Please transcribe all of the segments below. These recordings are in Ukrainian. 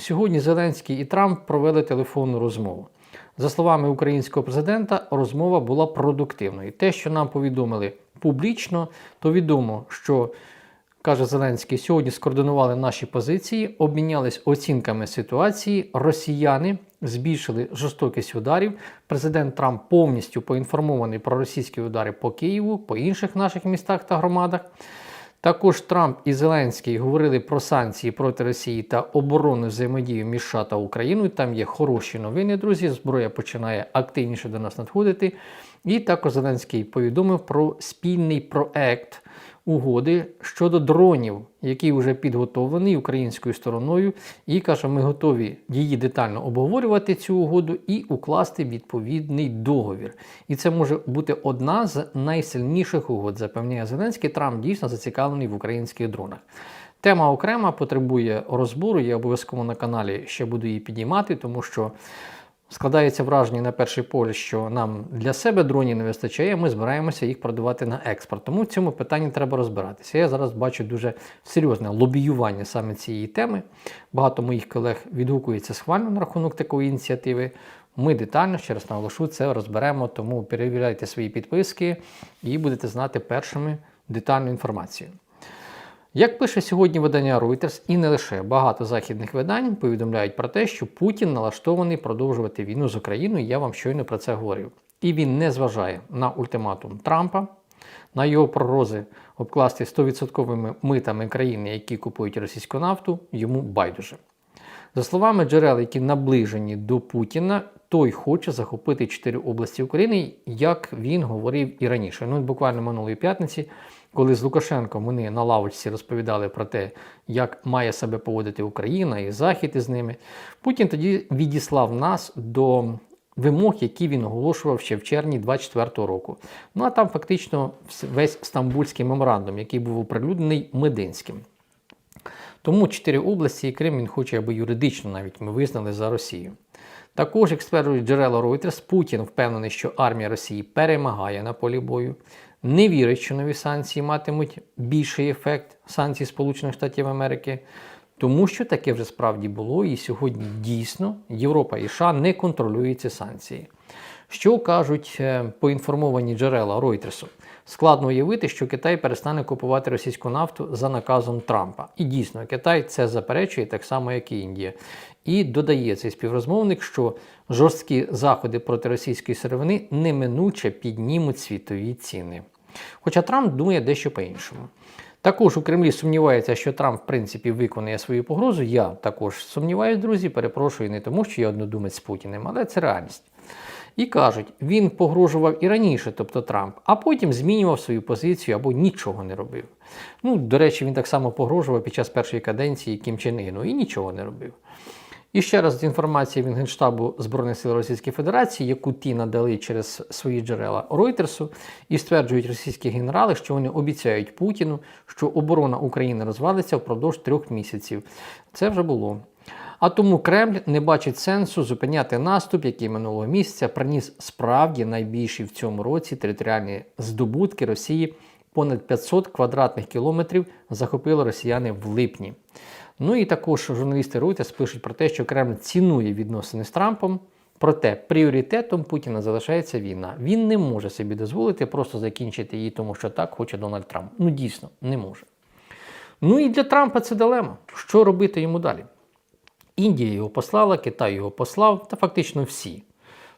сьогодні Зеленський і Трамп провели телефонну розмову. За словами українського президента, розмова була продуктивною. Те, що нам повідомили публічно, то відомо, що каже Зеленський, сьогодні скоординували наші позиції, обмінялись оцінками ситуації. Росіяни збільшили жорстокість ударів. Президент Трамп повністю поінформований про російські удари по Києву, по інших наших містах та громадах. Також Трамп і Зеленський говорили про санкції проти Росії та оборонну взаємодію між США та Україною. Там є хороші новини, друзі. Зброя починає активніше до нас надходити. І також Зеленський повідомив про спільний проект угоди щодо дронів, який вже підготовлений українською стороною, і каже, ми готові її детально обговорювати цю угоду і укласти відповідний договір. І це може бути одна з найсильніших угод, запевняє Зеленський. Трамп дійсно зацікавлений в українських дронах. Тема окрема потребує розбору. Я обов'язково на каналі ще буду її підіймати, тому що. Складається враження на перший погляд, що нам для себе дронів не вистачає, ми збираємося їх продавати на експорт. Тому в цьому питанні треба розбиратися. Я зараз бачу дуже серйозне лобіювання саме цієї теми. Багато моїх колег відгукується схвально на рахунок такої ініціативи. Ми детально, ще раз наголошу, це розберемо, тому перевіряйте свої підписки і будете знати першими детальну інформацію. Як пише сьогодні видання Reuters, і не лише багато західних видань повідомляють про те, що Путін налаштований продовжувати війну з Україною. Я вам щойно про це говорив. І він не зважає на ультиматум Трампа, на його прорози обкласти 100% митами країни, які купують російську нафту, йому байдуже. За словами джерел, які наближені до Путіна, той хоче захопити чотири області України, як він говорив і раніше. Ну, буквально минулої п'ятниці, коли з Лукашенком вони на лавочці розповідали про те, як має себе поводити Україна і Захід із ними, Путін тоді відіслав нас до вимог, які він оголошував ще в червні 24-го року. Ну а там фактично весь стамбульський меморандум, який був оприлюднений Мединським. Тому чотири області і Крим він хоче, аби юридично навіть ми визнали за Росію. Також, як стверджують джерела Reuters, Путін впевнений, що армія Росії перемагає на полі бою, не вірить, що нові санкції матимуть більший ефект санкцій Сполучених Штатів Америки, тому що таке вже справді було, і сьогодні дійсно Європа і США не контролюють ці санкції. Що кажуть е, поінформовані джерела Ройтерсу? Складно уявити, що Китай перестане купувати російську нафту за наказом Трампа. І дійсно, Китай це заперечує так само, як і Індія. І додає цей співрозмовник, що жорсткі заходи проти російської сировини неминуче піднімуть світові ціни. Хоча Трамп думає дещо по-іншому. Також у Кремлі сумнівається, що Трамп, в принципі, виконує свою погрозу. Я також сумніваюся, друзі, перепрошую не тому, що я однодумець з Путіним, але це реальність. І кажуть, він погрожував і раніше, тобто Трамп, а потім змінював свою позицію або нічого не робив. Ну, до речі, він так само погрожував під час першої каденції Кім Чен Іну і нічого не робив. І ще раз з інформації від Генштабу Збройних сил Російської Федерації, яку ті надали через свої джерела Ройтерсу, і стверджують російські генерали, що вони обіцяють Путіну, що оборона України розвалиться впродовж трьох місяців. Це вже було. А тому Кремль не бачить сенсу зупиняти наступ, який минулого місяця приніс справді найбільші в цьому році територіальні здобутки Росії. Понад 500 квадратних кілометрів захопили росіяни в липні. Ну і також журналісти Reuters пишуть про те, що Кремль цінує відносини з Трампом. Проте пріоритетом Путіна залишається війна. Він не може собі дозволити просто закінчити її, тому що так хоче Дональд Трамп. Ну дійсно не може. Ну і для Трампа це дилема. Що робити йому далі? Індія його послала, Китай його послав, та фактично всі.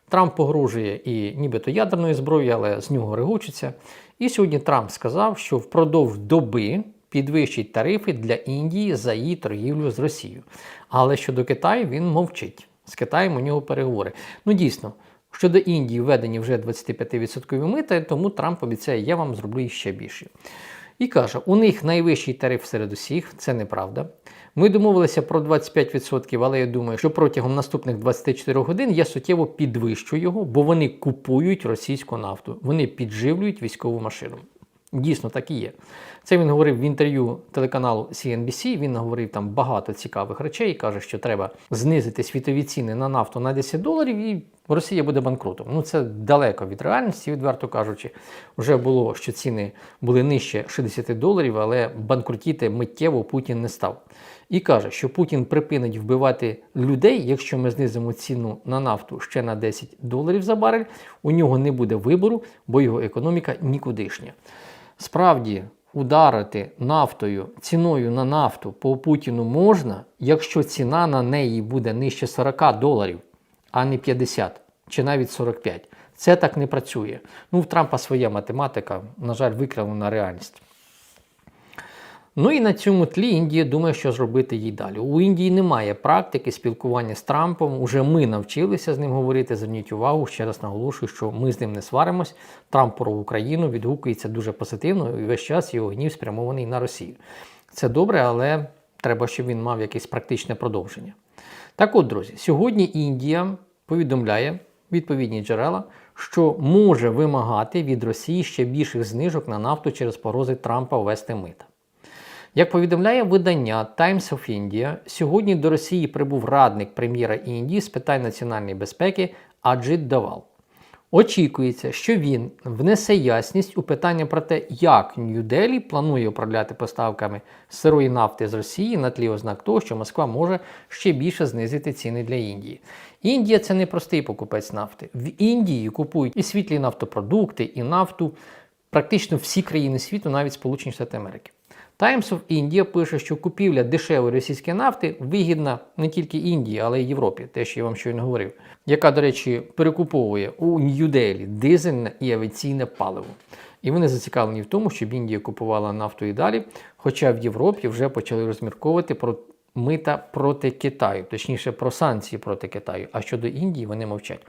Трамп погрожує і нібито ядерною зброєю, але з нього регочуться. І сьогодні Трамп сказав, що впродовж доби підвищить тарифи для Індії за її торгівлю з Росією. Але щодо Китаю він мовчить. З Китаєм у нього переговори. Ну дійсно, щодо Індії введені вже 25% мита, тому Трамп обіцяє, я вам зроблю ще більше. І каже, у них найвищий тариф серед усіх, це неправда. Ми домовилися про 25%, але я думаю, що протягом наступних 24 годин я суттєво підвищу його, бо вони купують російську нафту, вони підживлюють військову машину. Дійсно, так і є. Це він говорив в інтерв'ю телеканалу CNBC. Він говорив там багато цікавих речей. Каже, що треба знизити світові ціни на нафту на 10 доларів, і Росія буде банкрутом. Ну це далеко від реальності, відверто кажучи. Вже було, що ціни були нижче 60 доларів, але банкрутіти миттєво Путін не став. І каже, що Путін припинить вбивати людей, якщо ми знизимо ціну на нафту ще на 10 доларів за барель. У нього не буде вибору, бо його економіка нікудишня. Справді, ударити нафтою, ціною на нафту по Путіну можна, якщо ціна на неї буде нижче 40 доларів, а не 50 чи навіть 45. Це так не працює. Ну, в Трампа своя математика, на жаль, викривлена реальність. Ну і на цьому тлі Індія думає, що зробити їй далі. У Індії немає практики спілкування з Трампом. Уже ми навчилися з ним говорити. Зверніть увагу, ще раз наголошую, що ми з ним не сваримось. Трамп про Україну відгукується дуже позитивно і весь час його гнів спрямований на Росію. Це добре, але треба, щоб він мав якесь практичне продовження. Так от, друзі, сьогодні Індія повідомляє відповідні джерела, що може вимагати від Росії ще більших знижок на нафту через порози Трампа ввести мита. Як повідомляє видання Times of India, сьогодні до Росії прибув радник прем'єра Індії з питань національної безпеки Аджит Давал. Очікується, що він внесе ясність у питання про те, як Нью-Делі планує управляти поставками сирої нафти з Росії на тлі ознак того, що Москва може ще більше знизити ціни для Індії. Індія це не простий покупець нафти. В Індії купують і світлі нафтопродукти, і нафту практично всі країни світу, навіть Сполучені Штати Америки. Times of India пише, що купівля дешевої російської нафти вигідна не тільки Індії, але й Європі, те, що я вам щойно говорив, яка, до речі, перекуповує у Нью-Делі дизельне і авіаційне паливо. І вони зацікавлені в тому, щоб Індія купувала нафту і далі, хоча в Європі вже почали розмірковувати про мита проти Китаю, точніше про санкції проти Китаю. А щодо Індії вони мовчать.